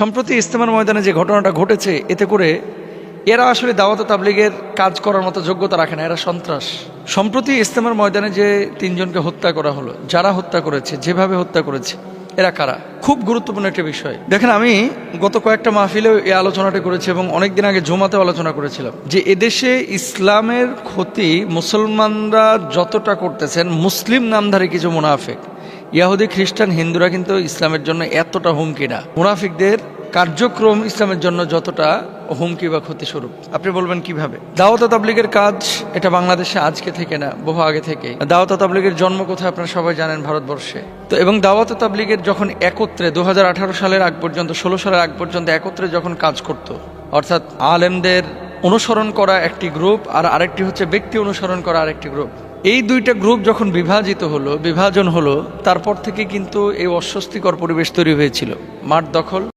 সম্প্রতি ইস্তেমার ময়দানে যে ঘটনাটা ঘটেছে, এতে করে এরা আসলে দাওয়াত তাবলিগের কাজ করার মতো যোগ্যতা রাখে না, এরা সন্ত্রাস। সম্প্রতি ইস্তেমার ময়দানে যে তিনজনকে হত্যা করা হলো, যারা হত্যা করেছে, যেভাবে হত্যা করেছে, এরা কারা? খুব গুরুত্বপূর্ণ একটা বিষয়। দেখেন, আমি গত কয়েকটা মাহফিলেও এই আলোচনাটা করেছি এবং অনেক দিন আগে জমাতে আলোচনা করেছিলাম যে এদেশে ইসলামের ক্ষতি মুসলমানরা যতটা করতেছেন, মুসলিম নামধারী কিছু মুনাফেক। ইয়াহুদি খ্রিস্টান হিন্দুরা কিন্তু ইসলামের জন্য এতটা হুমকি না। মুনাফিকদের কার্যক্রম ইসলামের জন্য যতটা হুমকি বা ক্ষতি স্বরূপ আপনি বলবেন কীভাবে? দাওয়াত তাবলিগের কাজ এটা বাংলাদেশে আজকে থেকে না বহু আগে থেকে। দাওয়াত তাবলিগের জন্ম কোথায় আপনারা সবাই জানেন ভারতবর্ষে। তো এবং দাওয়াত তাবলিগের যখন একত্রে দু হাজার আঠারো সালের আগ পর্যন্ত ষোলো সালের আগ পর্যন্ত একত্রে যখন কাজ করত অর্থাৎ আলেমদের অনুসরণ করা একটি গ্রুপ আর আরেকটি হচ্ছে ব্যক্তি অনুসরণ করা আরেকটি গ্রুপ। এই দুইটা গ্রুপ যখন বিভাজিত হলো, বিভাজন হলো, তারপর থেকে কিন্তু এই অস্বস্তিকর পরিবেশ তৈরি হয়েছিল। মাঠ দখল।